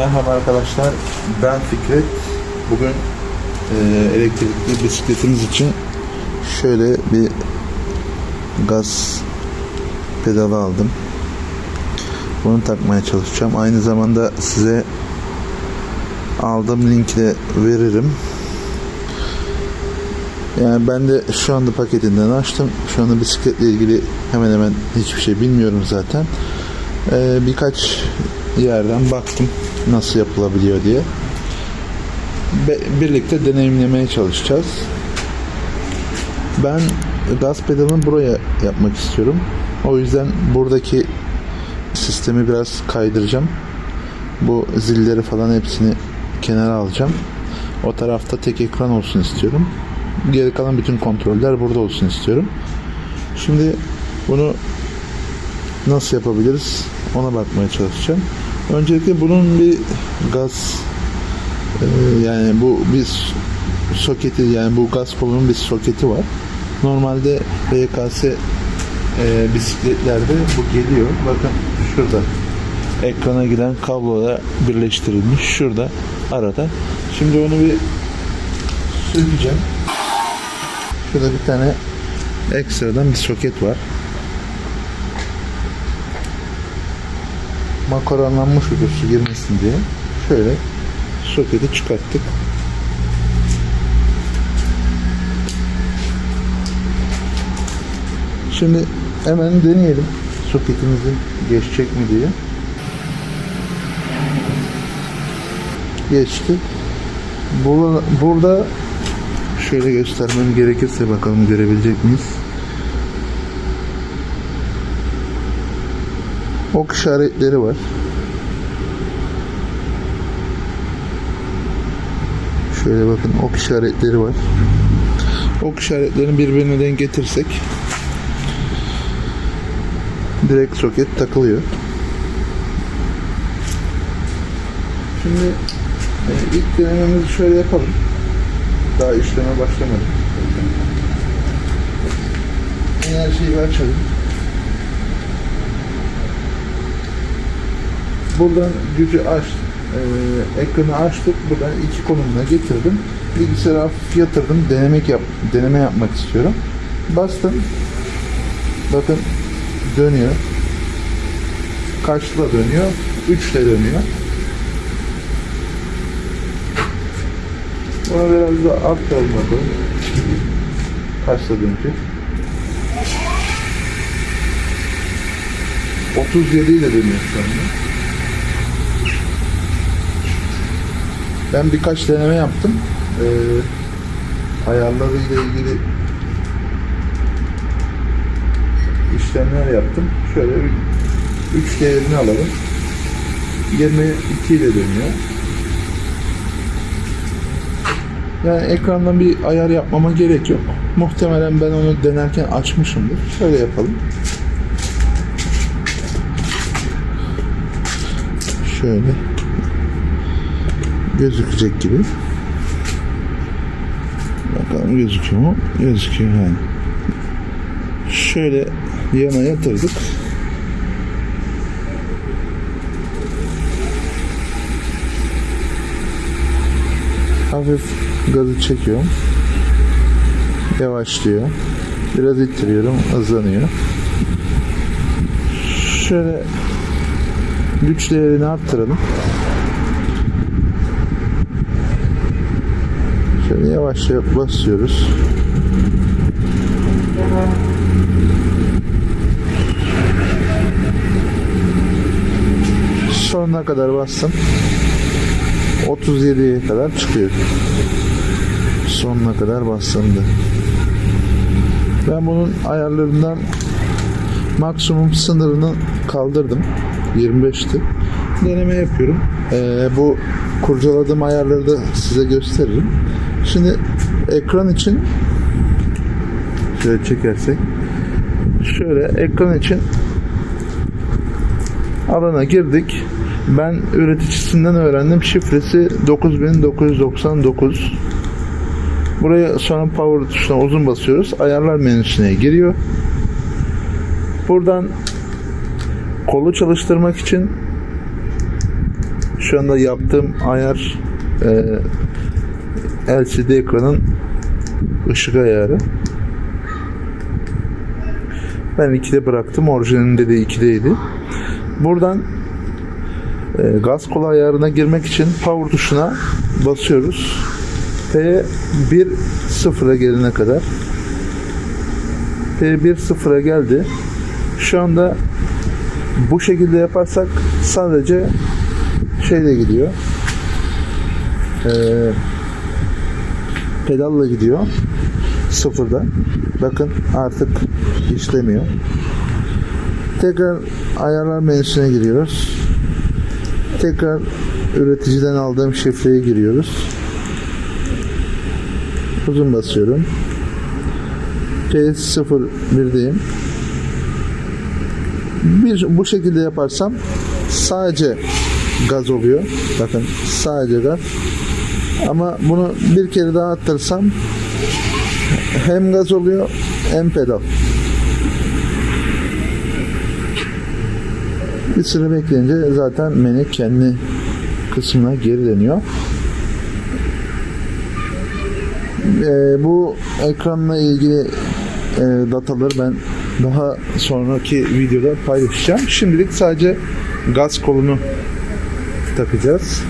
Merhaba arkadaşlar, ben Fikret. Bugün e, elektrikli bisikletimiz için şöyle bir gaz pedalı aldım. Bunu takmaya çalışacağım. Aynı zamanda size aldığım linki de veririm. Yani ben de şu anda paketinden açtım. Şu anda bisikletle ilgili hemen hemen hiçbir şey bilmiyorum zaten. Ee, birkaç yerden baktım nasıl yapılabiliyor diye. Be- birlikte deneyimlemeye çalışacağız. Ben gaz pedalını buraya yapmak istiyorum. O yüzden buradaki sistemi biraz kaydıracağım. Bu zilleri falan hepsini kenara alacağım. O tarafta tek ekran olsun istiyorum. Geri kalan bütün kontroller burada olsun istiyorum. Şimdi bunu nasıl yapabiliriz ona bakmaya çalışacağım. Öncelikle bunun bir gaz e, yani bu bir soketi yani bu gaz kolunun bir soketi var. Normalde BKS e, bisikletlerde bu geliyor. Bakın şurada ekrana giden kabloya birleştirilmiş. Şurada arada. Şimdi onu bir sökeceğim. Şurada bir tane ekstradan bir soket var. Makaronlanmış olur su girmesin diye. Şöyle soketi çıkarttık. Şimdi hemen deneyelim soketimizin geçecek mi diye. Geçti. Burada, burada şöyle göstermem gerekirse bakalım görebilecek miyiz? Ok işaretleri var. Şöyle bakın ok işaretleri var. Ok işaretlerini birbirine denk getirsek direkt soket takılıyor. Şimdi e, ilk denememizi şöyle yapalım. Daha işleme başlamadık. Enerjiyi açalım. Buradan gücü aç e, ekranı açtık. Buradan iki konumuna getirdim. Bilgisayara hafif yatırdım. Denemek yap deneme yapmak istiyorum. Bastım. Bakın dönüyor. Kaçla dönüyor. 3 ile dönüyor. Buna biraz da arttıralım bakalım kaçla dönecek 37 ile dönüyor şu anda Ben birkaç deneme yaptım. Ee, ayarlarıyla ilgili işlemler yaptım. Şöyle bir 3 değerini alalım. 22 ile dönüyor. Yani ekrandan bir ayar yapmama gerek yok. Muhtemelen ben onu denerken açmışımdır. Şöyle yapalım. Şöyle gözükecek gibi. Bakalım gözüküyor mu? Gözüküyor yani. Şöyle yana yatırdık. Hafif gazı çekiyorum. Yavaşlıyor. Biraz ittiriyorum. Hızlanıyor. Şöyle güç değerini arttıralım. Yavaşça basıyoruz. Sonuna kadar bastım. 37'ye kadar çıkıyor. Sonuna kadar bastımdı. Ben bunun ayarlarından maksimum sınırını kaldırdım. 25'ti. Deneme yapıyorum. Ee, bu kurcaladığım ayarları da size gösteririm. Şimdi ekran için şöyle çekersek şöyle ekran için alana girdik. Ben üreticisinden öğrendim. Şifresi 9999. Buraya sonra power tuşuna uzun basıyoruz. Ayarlar menüsüne giriyor. Buradan kolu çalıştırmak için Şu anda yaptığım ayar e, LCD ekranın ışık ayarı. Ben 2'de bıraktım. Orijinalinde de 2'deydi. Buradan e, gaz kolu ayarına girmek için power tuşuna basıyoruz. P 1 sıfıra gelene kadar. P 1 sıfıra geldi. Şu anda bu şekilde yaparsak sadece şeyle gidiyor. Ee, pedalla gidiyor. Sıfırda. Bakın artık işlemiyor. Tekrar ayarlar menüsüne giriyoruz. Tekrar üreticiden aldığım şifreye giriyoruz. Uzun basıyorum. P01'deyim. Bir bu şekilde yaparsam sadece gaz oluyor. Bakın sadece gaz. Ama bunu bir kere daha attırsam hem gaz oluyor hem pedal. Bir süre bekleyince zaten menü kendi kısmına geri dönüyor. Ee, bu ekranla ilgili e, dataları ben daha sonraki videoda paylaşacağım. Şimdilik sadece gaz kolunu takacağız.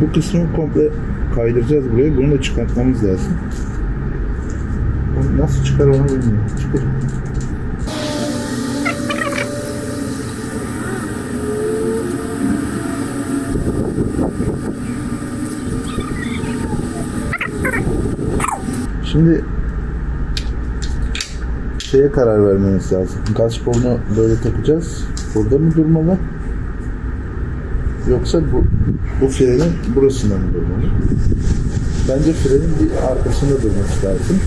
Bu kısmı komple kaydıracağız buraya. Bunu da çıkartmamız lazım. Nasıl çıkar onu bilmiyorum. Çıkar. Şimdi şeye karar vermemiz lazım. Gaz kolunu böyle takacağız. Burada mı durmalı? Yoksa bu bu frenin burasında mı durmalı? Bence frenin bir arkasında durması lazım.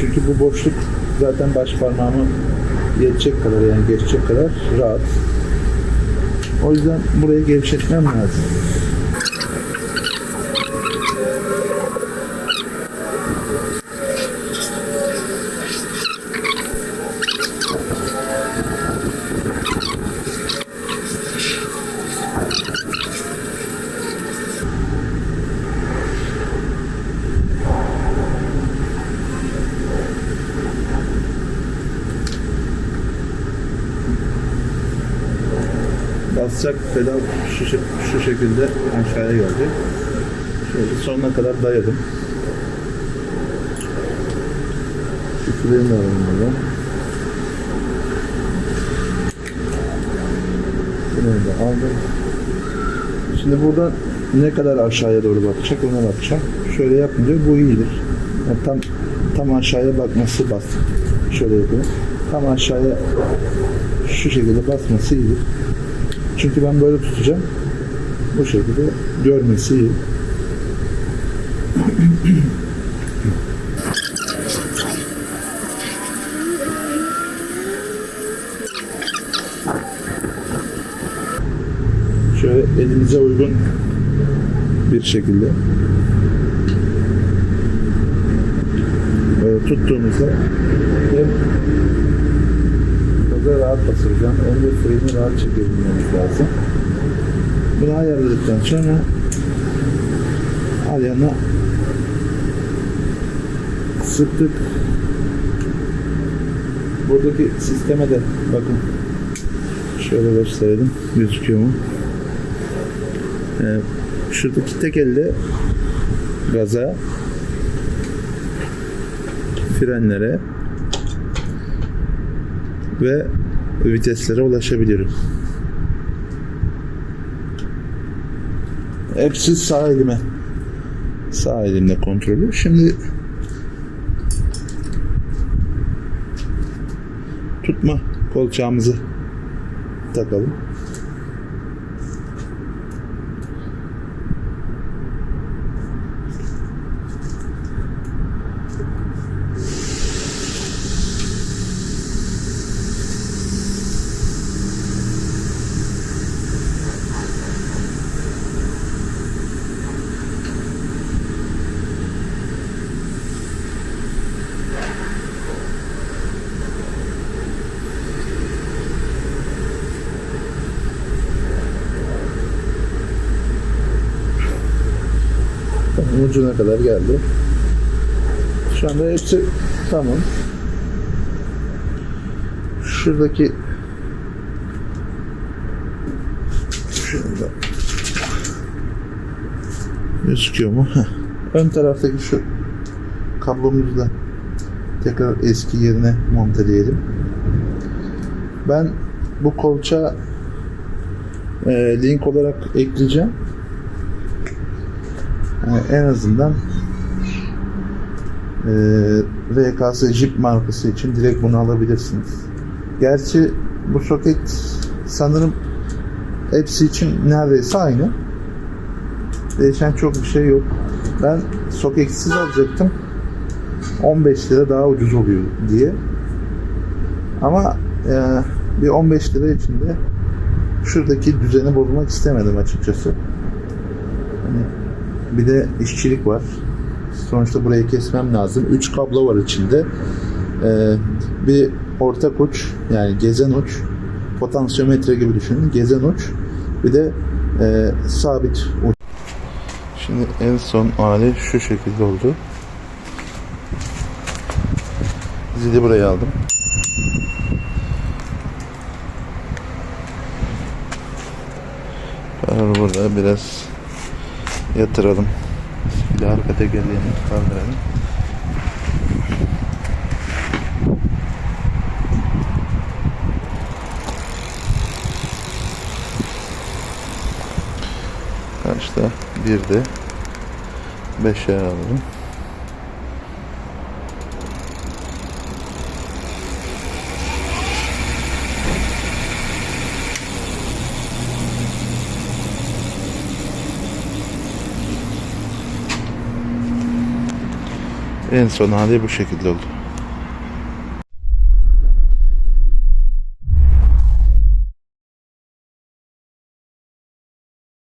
Çünkü bu boşluk zaten baş parmağımı yetecek kadar yani geçecek kadar rahat. O yüzden burayı gevşetmem lazım. Basacak pedal şu, şu şekilde aşağıya gelecek. Şöyle sonuna kadar dayadım. Şu freni de alalım buradan. Freni de aldım. Şimdi buradan ne kadar aşağıya doğru bakacak ona bakacağım. Şöyle yapınca bu iyidir. Yani tam tam aşağıya bakması bas. Şöyle yapayım. Tam aşağıya şu şekilde basması iyidir. Çünkü ben böyle tutacağım. Bu şekilde görmesi iyi. Şöyle elinize uygun bir şekilde böyle tuttuğumuzda gaza rahat basacağım de freni rahat çekebilmemiz lazım. Bunu ayarladıktan sonra ayağına sıktık. Buradaki sisteme de bakın şöyle gösterelim gözüküyor mu? Ee, şuradaki tek elle gaza frenlere ve viteslere ulaşabilirim. Hepsi sağ elime. Sağ elimle kontrolü. Şimdi tutma kolçağımızı takalım. Ucuna kadar geldi. Şu anda hepsi tamam. Şuradaki şurada gözüküyor mu? Heh. Ön taraftaki şu kablomuzu da tekrar eski yerine monteleyelim. Ben bu kolça e, link olarak ekleyeceğim. En azından e, RKS Jeep markası için direkt bunu alabilirsiniz. Gerçi bu soket sanırım hepsi için neredeyse aynı. Değişen çok bir şey yok. Ben soketsiz alacaktım. 15 lira daha ucuz oluyor diye. Ama e, bir 15 lira içinde şuradaki düzeni bozmak istemedim açıkçası. Hani bir de işçilik var. Sonuçta burayı kesmem lazım. 3 kablo var içinde. E, bir ortak uç yani gezen uç potansiyometre gibi düşünün. Gezen uç. Bir de e, sabit uç. Şimdi en son hali şu şekilde oldu. Zili buraya aldım. Kararı burada biraz yatıralım. Bir arka tekerleğini kaldıralım. Kaçta? Bir de beşer alalım. En son hali bu şekilde oldu.